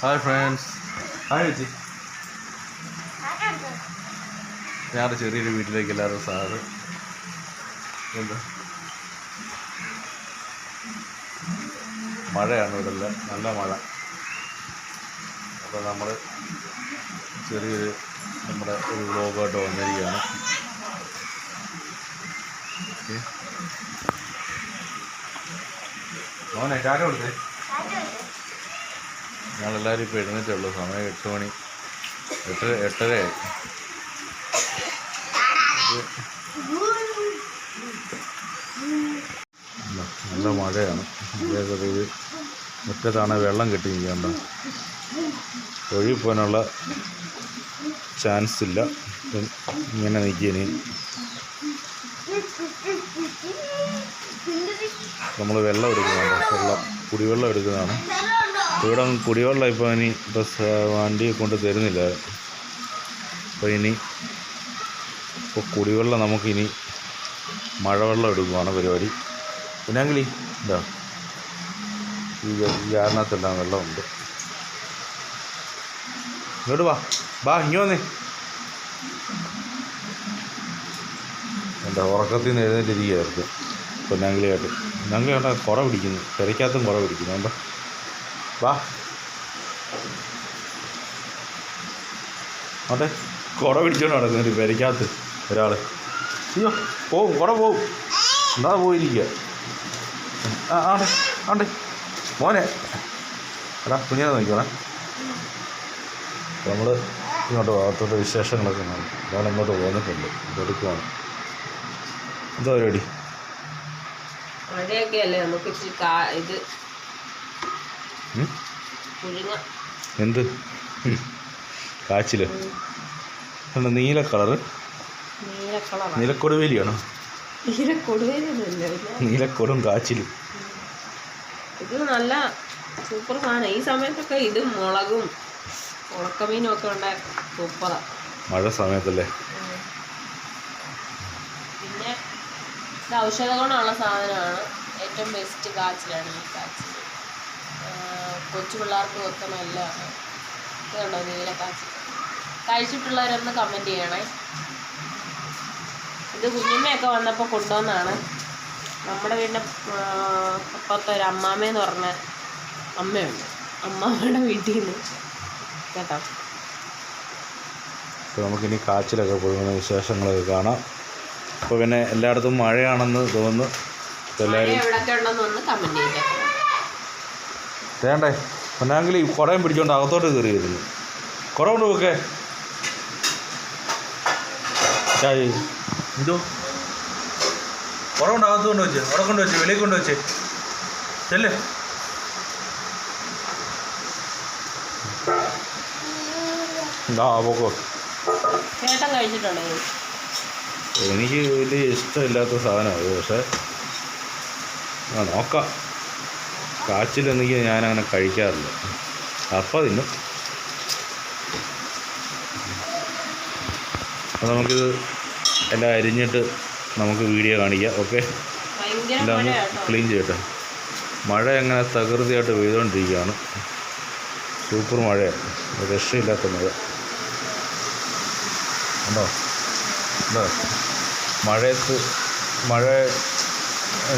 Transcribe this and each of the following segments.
Hi friends hi ചേച്ചി. ഞങ്ങളുടെ ചെറിയൊരു വീട്ടിലേക്ക് എല്ലാവരും സാറ് എന്താ? മഴയാണ് ഇവിടെ നല്ല മഴ. അപ്പോൾ നമ്മൾ ചെറിയൊരു നമ്മുടെ ഒരു വ്ലോഗായിട്ട് വന്നിരിക്കുകയാണ്. മോനെ ചാര കൊടുത്തേ? ഞങ്ങളെല്ലാവരും ഇപ്പോൾ എഴുന്നേറ്റുള്ളൂ സമയം എട്ട് മണി. എട്ട് എട്ടരയായി. നല്ല മഴയാണ്. അതേപോലെ മുറ്റത്താണ് വെള്ളം കെട്ടി നിൽക്കേണ്ട ഒഴുകി പോകാനുള്ള ചാൻസ് ഇല്ല ഇങ്ങനെ നിൽക്കിയ നമ്മൾ വെള്ളം എടുക്കുന്നതാണ് വെള്ളം കുടിവെള്ളം എടുക്കുന്നതാണ്. ഇവിടെ കുടിവെള്ളം ഇപ്പോൾ ഇനി ബസ് വണ്ടി കൊണ്ട് തരുന്നില്ല. അപ്പോൾ ഇനി ഇപ്പോൾ കുടിവെള്ളം നമുക്കിനി മഴവെള്ളം എടുക്കുവാണ് പരിപാടി. പിന്നെങ്കിലി എന്താ ഈ കാരണത്തെല്ലാം വെള്ളമുണ്ട് ഇങ്ങോട്ട് വാ ബാ ഇങ്ങോ വന്നേ. എന്റെ ഉറക്കത്തിൽ നിന്ന് എഴുന്നേറ്റിരിക്കുകയായിരുന്നു. പൊന്നാങ്കിളിയായിട്ട് പൊന്നാങ്കിളി കണ്ട കുറ പിടിക്കുന്നു തിരക്കകത്തും കുറ പിടിക്കുന്നു. കണ്ടോ? വാ. അതെ കുട പിടിച്ചോണ്ട് നടക്കുന്നുണ്ട് പെരയ്ക്കകത്ത് ഒരാൾ അയ്യോ പോവും കുട പോവും. എന്താ പോയിരിക്കുക ആ ആണ്ടെ മോനെ. എടാ കുഞ്ഞിനെ നോക്കിക്കോണേ. നമ്മൾ ഇങ്ങോട്ട് ഭാഗത്തോട്ട് വിശേഷങ്ങളൊക്കെ കാണും. ഞാൻ ഇങ്ങോട്ട് പോന്നിട്ടുണ്ട് എടുക്കുവാണ് എന്താ പരിപാടി? മഴയൊക്കെ അല്ലേ നമുക്ക് ഇച്ചിരി ഇത് എന്ത്. കാച്ചിൽ. എന്താ നീല കളറ്? നീലക്കൊടുവേലിയാണോ? നീലക്കൊടും കാച്ചിലും. ഇത് നല്ല സൂപ്പർ സാധനം. ഈ സമയത്തൊക്കെ ഇത് മുളകും ഉണക്കമീനും ഒക്കെ ഉണ്ട് സൂപ്പറാ മഴ സമയത്തല്ലേ? പിന്നെ ഇത് ഔഷധ ഗുണമുള്ള സാധനമാണ്. ഏറ്റവും ബെസ്റ്റ് കാച്ചിലാണ് ഈ കാച്ചിൽ കൊച്ചു പിള്ളേർക്ക് ഒക്കെ നല്ലതാണ് ഇത് നീല കാച്ചി കഴിച്ചിട്ടുള്ളവരൊന്ന് കമന്റ് ചെയ്യണേ. ഇത് കുഞ്ഞമ്മയൊക്കെ വന്നപ്പോൾ കൊണ്ടുവന്നാണ്. നമ്മുടെ വീടിന്റെ അപ്പുറത്തെ ഒരു അമ്മാമ്മയെന്ന് പറഞ്ഞ അമ്മയുണ്ട്. അമ്മാമ്മയുടെ വീട്ടിൽ നിന്ന് കേട്ടോ? അപ്പോൾ നമുക്കിനി കാച്ചിലൊക്കെ പോകുന്ന വിശേഷങ്ങളൊക്കെ കാണാം. അപ്പോൾ പിന്നെ എല്ലായിടത്തും മഴയാണെന്ന് തോന്നുന്നു. എല്ലാവരും എവിടെയൊക്കെ ഉണ്ടെന്ന് ഒന്ന് കമന്റ് ചെയ്തേക്കാം വേണ്ടേ? പൊന്നാങ്കിൽ ഈ കുടയും പിടിച്ചോണ്ട് അകത്തോട്ട് കയറിയിരുന്നു കുട കൊണ്ട് വെക്കേ. ചായ എന്തോ? കുട കൊണ്ട് അകത്ത് കൊണ്ട് വെച്ച് അവിടെ കൊണ്ട് വെച്ച് വെളിയിൽ കൊണ്ട് വെച്ച്. ചെല്ലേ. ആ പോക്കോ. ചേട്ടൻ കഴിച്ചിട്ടുണ്ടോ? ഇത്? എനിക്ക് വലിയ ഇഷ്ടമില്ലാത്ത സാധനമാണ് പക്ഷേ ആ നോക്കാം. കാച്ചിലെന്നെങ്കിൽ ഞാനങ്ങനെ കഴിക്കാറില്ല. കപ്പ തിന്നും. അപ്പോൾ നമുക്കിത് എല്ലാം അരിഞ്ഞിട്ട് നമുക്ക് വീഡിയോ കാണിക്കാം. ഓക്കെ? എല്ലാം ക്ലീൻ ചെയ്യട്ടെ. മഴ അങ്ങനെ തകൃതിയായിട്ട് പെയ്തുകൊണ്ടിരിക്കുകയാണ് സൂപ്പർ മഴയാണ് രക്ഷയില്ലാത്ത മഴ. ഉണ്ടോ? ഉണ്ടോ? മഴയത്ത് മഴ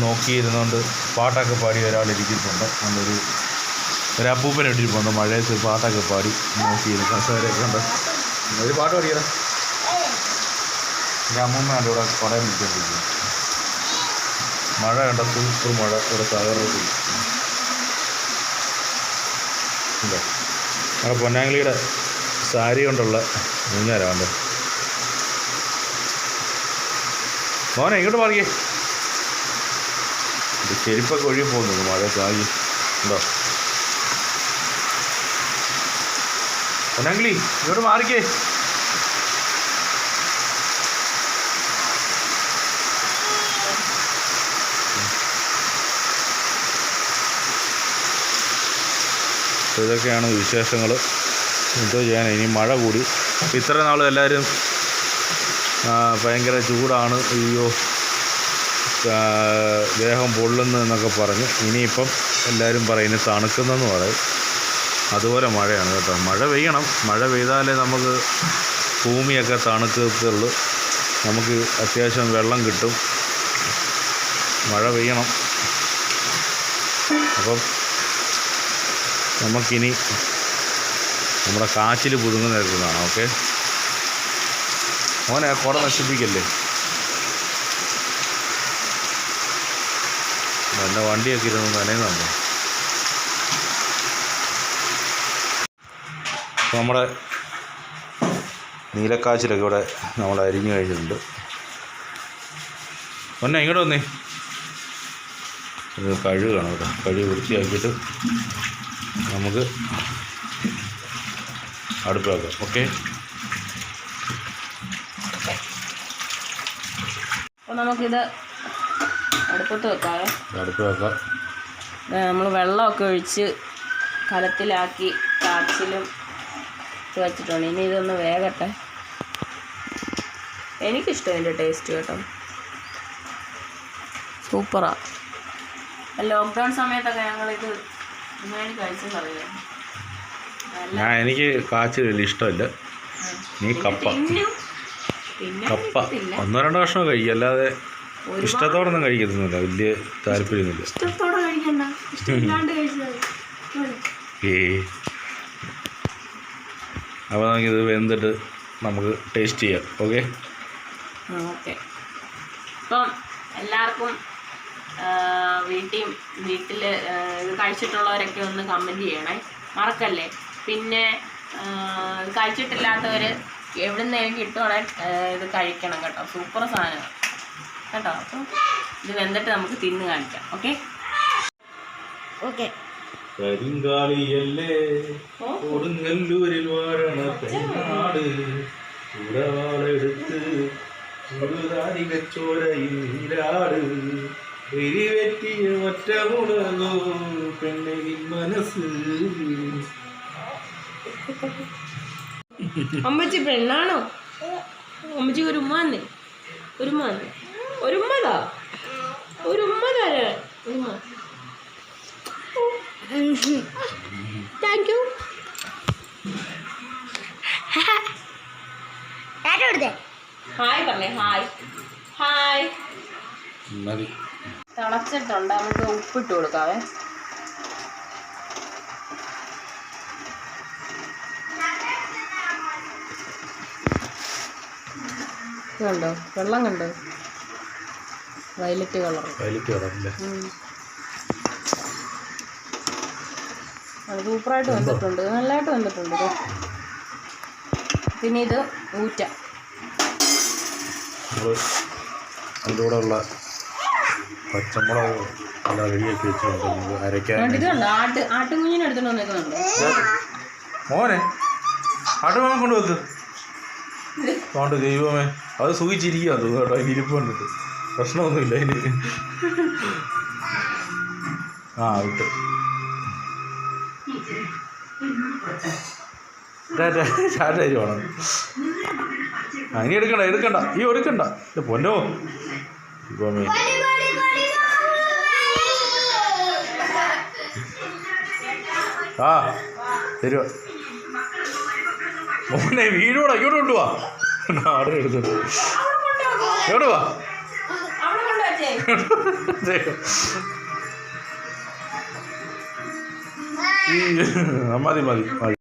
നോക്കിയിരുന്നുകൊണ്ട് പാട്ടൊക്കെ പാടി ഒരാളിരിക്കുന്നുണ്ട് നല്ലൊരു ഒരു അപ്പൂപ്പൻ ഇട്ടിരിപ്പുണ്ട് മഴയത്ത് പാട്ടൊക്കെ പാടി നോക്കിയിരുന്നു. കസേരയൊക്കെ ഉണ്ട് ഒരു പാട്ട് പാടിയതാ. എന്റെ അമ്മൂമ്മയാണ് ഇവിടെ കുറേ നിൽക്കൊണ്ടിരിക്കുന്നത് മഴ കണ്ട സൂപ്പർ മഴ ഇവിടെ തകർന്നു ഇല്ല നമ്മുടെ പൊന്നാങ്കിളിയുടെ സാരി കൊണ്ടുള്ള മൂന്നേരാണ്ട് മോനെ ഇങ്ങോട്ട് മാറിയേ ഇത് ചെരുപ്പൊക്കെ ഒഴുകി പോകുന്നു മഴ താങ്ങി ഉണ്ടോ? പൊന്നാങ്കിളി ഇങ്ങോട്ട് മാറിക്കേ. ഇതൊക്കെയാണ് വിശേഷങ്ങൾ എന്തോ ചെയ്യാൻ ഇനി മഴ കൂടി. ഇത്ര നാൾ എല്ലാവരും ഭയങ്കര ചൂടാണ്. അയ്യോ. ദേഹം പൊള്ളുന്നു എന്നൊക്കെ പറഞ്ഞു. ഇനിയിപ്പം എല്ലാവരും പറയുന്നത് തണുക്കുന്നെന്ന് പറയും. അതുപോലെ മഴയാണ് കേട്ടോ. മഴ പെയ്യണം. മഴ പെയ്താലേ നമുക്ക് ഭൂമിയൊക്കെ തണുക്കത്തുള്ളൂ. നമുക്ക് അത്യാവശ്യം വെള്ളം കിട്ടും. മഴ പെയ്യണം. അപ്പം നമുക്കിനി നമ്മുടെ കാച്ചിൽ പുതുങ്ങുന്ന എടുക്കുന്നതാണ് ഓക്കെ? മോനെ കുട നശിപ്പിക്കല്ലേ? എന്റെ വണ്ടിയൊക്കെ ഇരുന്ന് നനയുന്നുണ്ട് അപ്പോൾ നമ്മുടെ നീലക്കാച്ചിലൊക്കെ ഇവിടെ നമ്മൾ അരിഞ്ഞു കഴിഞ്ഞിട്ടുണ്ട്. ഒന്നെ ഇങ്ങോട്ട് വന്നേ. ഇത് കഴുകാണ് ഇവിടെ കഴുകി വൃത്തിയാക്കിയിട്ട് നമുക്ക് അടുപ്പിലാക്കാം. ഓക്കെ? അപ്പോൾ നമുക്കിത് അടുപ്പത്ത് വെക്കാവേ. വെക്കാം. നമ്മൾ വെള്ളമൊക്കെ ഒഴിച്ച് കലത്തിലാക്കി കാച്ചിലും വെച്ചിട്ടുണ്ട്. ഇനി ഇതൊന്ന് വേകട്ടെ. എനിക്കിഷ്ടം ഇതിന്റെ ടേസ്റ്റ് കേട്ടോ. സൂപ്പറാണ് ലോക്ക്ഡൗൺ സമയത്തൊക്കെ ഞങ്ങളിത് ബിരിയാണി കഴിച്ചതറിയാം ഞാൻ എനിക്ക് കാച്ചിൽ വലിയ ഇഷ്ടമില്ല. നീ കപ്പ. കപ്പ. ഒന്നോ രണ്ടോ വർഷമോ കഴിക്കും. അല്ലാതെ ഇഷ്ടത്തോടെ ഒന്നും കഴിക്കത്തൊന്നുമില്ല. വലിയ താല്പര്യമൊന്നുമില്ല. ഇഷ്ടത്തോടെ കഴിക്കണ്ട. ഇഷ്ടമില്ലാണ്ട് കഴിച്ചത് ഏ. അപ്പോൾ നമുക്കിത് വെന്തിട്ട് നമുക്ക് ടേസ്റ്റ് ചെയ്യാം. ഓക്കെ ഓക്കെ അപ്പം എല്ലാവർക്കും വീട്ടിൽ വീട്ടിൽ ഇത് കഴിച്ചിട്ടുള്ളവരൊക്കെ ഒന്ന് കമന്റ് ചെയ്യണേ. മറക്കല്ലേ? പിന്നെ കഴിച്ചിട്ടില്ലാത്തവർ എവിടെ നിന്നെങ്കിലും കിട്ടുവാണെങ്കിൽ ഇത് കഴിക്കണം കേട്ടോ. സൂപ്പർ സാധനമാണ്. കേട്ടോ? അപ്പം ഇത് വെന്തിട്ട് നമുക്ക് തിന്ന് കാണിക്കാം. ഓക്കെ? ഓക്കെ. കരിങ്കാളിയല്ലേ. കൊടുങ്ങല്ലൂരിൽ വാഴണ പെണ്ണാട് ഉടവാളെടുത്ത് ചോരയിൽ നീരാട് എരിവെറ്റിയ ഒറ്റ മുടങ്ങോ പെണ്ണിൻ മനസ്സ്. അമ്മച്ചി പെണ്ണാണോ? അമ്മച്ചി ഒരു ഉമ്മാന്നേ ഒരു ഉമ്മാന്ന് ഒരു ഉമ്മതാ? ഒരു ഉമ്മ തരാ ഒരു ഉമ്മ. താങ്ക് യു ഹായ് പറഞ്ഞേ ഹായ് ഹായ് മതി. തിളച്ചിട്ടുണ്ട് നമുക്ക് ഉപ്പിട്ട് കൊടുക്കാവേ. കണ്ടോ വെള്ളം കണ്ടോ? വയലറ്റ് കളർ വയലറ്റ് കിടന്നില്ല അത് സൂപ്പറായിട്ട് വന്നിട്ടുണ്ട്. നല്ലതായിട്ട് വന്നിട്ടുണ്ട് ഇത് പിന്നെ ഇത് ഊറ്റ. അതിലൂടെയുള്ള പച്ചമുളക് എല്ലാം റെഡിയാക്കി വെച്ചിട്ടുണ്ട്. അരയ്ക്കാൻ ഇത് കണ്ടോ? ആട്ട് ആട്ടുകുഞ്ഞിനെ എടുത്തിട്ട് വന്നേക്കുന്നുണ്ട്. മോനെ ആട്ടുമാൻ കൊണ്ട് അതുകൊണ്ട് ദൈവമേ അത് സുഖിച്ചിരിക്കുക അത് കേട്ടോ അതിന് ഇരിപ്പ് കണ്ടിട്ട്. പ്രശ്നമൊന്നുമില്ല അതിന് ആ വിട്ടു. ചാറ്റാരി വേണം ആ ഇനി എടുക്കണ്ട എടുക്കണ്ട. ഈ എടുക്കണ്ട. പൊന്നോ. ദൈവമേ ആ തരുവാ. മോനെ വീടോടാ ഇങ്ങോട്ട് കൊണ്ടുവാ. ആടെ എടുത്തു. എവിടെ വാ മതി മതി മതി.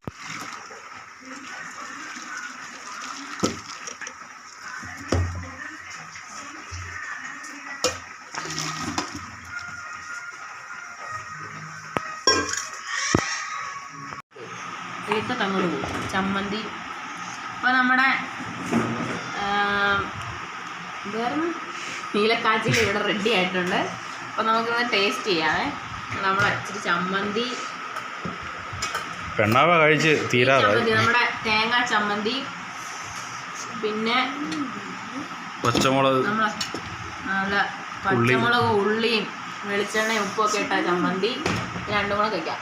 ചമ്മന്തി. അപ്പോൾ നമ്മുടെ എന്തായിരുന്നു നീലക്കാച്ചിൽ ഇവിടെ റെഡി ആയിട്ടുണ്ട്. അപ്പോൾ നമുക്കൊന്ന് ടേസ്റ്റ് ചെയ്യാവേ. നമ്മുടെ ഇച്ചിരി ചമ്മന്തി. പെണ്ണാവ കഴിച്ച് തീരാതെ നമ്മുടെ തേങ്ങ ചമ്മന്തി. പിന്നെ പച്ചമുളക്. നല്ല പച്ചമുളക് ഉള്ളിയും വെളിച്ചെണ്ണയും ഉപ്പൊക്കെ ഇട്ട ചമ്മന്തി. രണ്ടും കൂടെ കഴിക്കാം.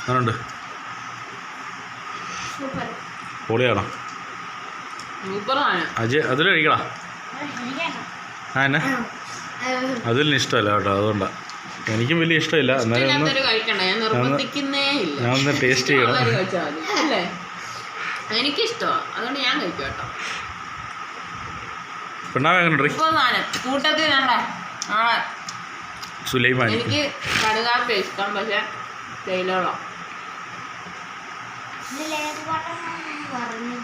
അങ്ങനുണ്ട് പൊളിയാണോ സൂപ്പറാണ്. അജയ് അതിൽ കഴിക്കടാ. ആ എന്നാ? അതിലിന് ഇഷ്ടമല്ല കേട്ടോ അതുകൊണ്ടാണ് എനിക്കും വലിയ ഇഷ്ടമില്ല. എന്നാലും ഞാൻ ഒന്ന് ടേസ്റ്റ് ചെയ്യണം. എനിക്കിഷ്ടോ എനിക്കിഷ്ടമാണ് അതുകൊണ്ട് ഞാൻ കഴിക്കും കേട്ടോ. പിണ്ണാവ് എങ്ങനെ സുലൈമാൻ. എനിക്ക് കടുകാപ്പി ഇഷ്ടം പക്ഷെ തേയിലോളം പറഞ്ഞു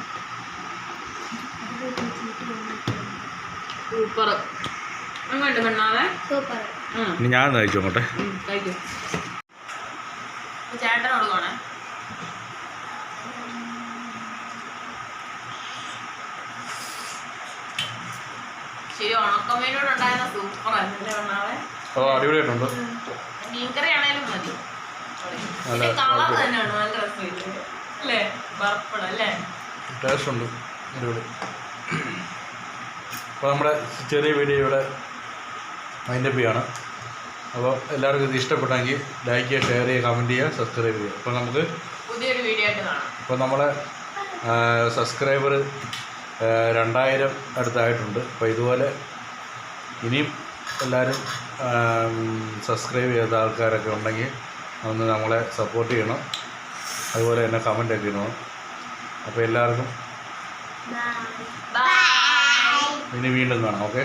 സൂപ്പർ. അങ്ങോട്ട് പെണ്ണാവേ. സൂപ്പർ. ഇനി ഞാൻ കഴിച്ചു അങ്ങോട്ടെ ഉം, കഴിക്കും. ചേട്ടനോട് പോണേ ശരി ഉണക്കമീനോട് ഉണ്ടായിരുന്ന സൂപ്പർ ആയിരുന്നല്ലേ പെണ്ണാവേ? ഓ അടിപൊളിയായിട്ടുണ്ട്. മീൻകറി ആണേലും മതി. നല്ല കളർ തന്നെയാണ് നല്ല രസമില്ലേ അല്ലേ? ടേസ്റ്റ് ഉണ്ട്. അടിപൊളി. അപ്പോൾ നമ്മുടെ ചെറിയ വീഡിയോ ഇവിടെ മൈൻഡപ്പ് ചെയ്യാണ്. അപ്പോൾ എല്ലാവർക്കും ഇത് ഇഷ്ടപ്പെട്ടെങ്കിൽ ലൈക്ക് ചെയ്യുക ഷെയർ ചെയ്യുക കമന്റ് ചെയ്യുക സബ്സ്ക്രൈബ് ചെയ്യുക. അപ്പോൾ നമുക്ക് പുതിയൊരു വീഡിയോ ആയിട്ട് കാണാം. അപ്പോൾ നമ്മളെ സബ്സ്ക്രൈബർ രണ്ടായിരം അടുത്തായിട്ടുണ്ട്. അപ്പോൾ ഇതുപോലെ ഇനിയും എല്ലാവരും സബ്സ്ക്രൈബ് ചെയ്ത ആൾക്കാരൊക്കെ ഉണ്ടെങ്കിൽ ഒന്ന് നമ്മളെ സപ്പോർട്ട് ചെയ്യണം. അതുപോലെ തന്നെ കമന്റ് ഒക്കെ ഇടണം. അപ്പോൾ എല്ലാവർക്കും ഇനി വീണ്ടും കാണാം ഓക്കെ